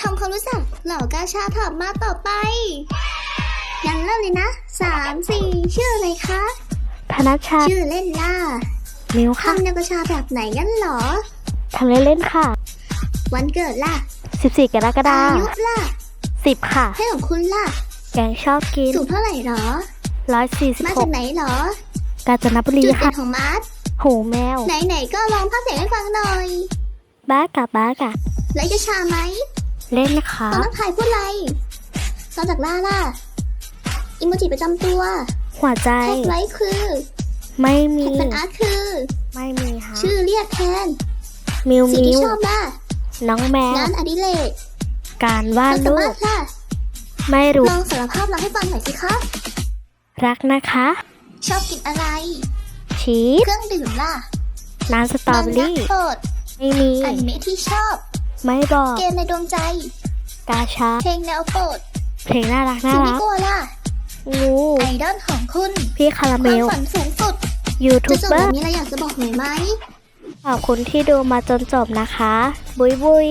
ทำความรู้จักเหล่ากาชาถามมาต่อไป งั้นเริ่มเลยนะสามสี่ชื่ออะไรคะ ธนชาชื่อเล่นล่ะมิวค่ะทำแนวกาชาแบบไหนงั้นเหรอ ทำเล่นๆค่ะ วันเกิดล่ะ 14 กรกฎาอาคยุมล่ะ 10 ค่ะ ให้ของคุณล่ะ แกงชอบกิน สูงเท่าไหร่หรอมาจาก146ไหนหรอ กาญจนบุรีจุดเด่ค่ะ นของมาร์ทหูแมว ไหนๆก็ลองพักเสียงให้ฟังหน่อย บ้ากะบ้ากะไลค์กาชาไหม เล่นนะคะตอนต้องถ่ายพูดอะไรนอกจากล่าล่ะอิโมจิประจำตัวหัวใจแท็กไลค์คือไม่มีแท็กเป็นอาร์ตคือ ไม่มีค่ะชื่อเรียกแทนมิวสิ่งมิที่วชอบล่ะน้องแมวงานอดิเรกการวาคดวามสารูมารปถล่ะไม่รู้ลองสารภาพรักให้ฟังหน่อยสิคะรักนะคะ ชอบกินอะไร ชีสเครื่องดื่มล่ะน้ำสตรอเบอมัรี่โปรดไม่มี อนิเมะที่ชอบ ไม่บอก เกมในดวงใจ กาชา เพลงแนวโปรดเพลงน่ารักน่าสิ่งรัที่กกลัวล่ะ งูไอดอลของคุณ พี่คาราคเมวามล ฝันสูงสุดยูทูจะบจบเบอแบบร์นี้เราอยากจะบอกหน่อยไหม ขอบคุณที่ดูมาจนจบนะคะ บุยบุย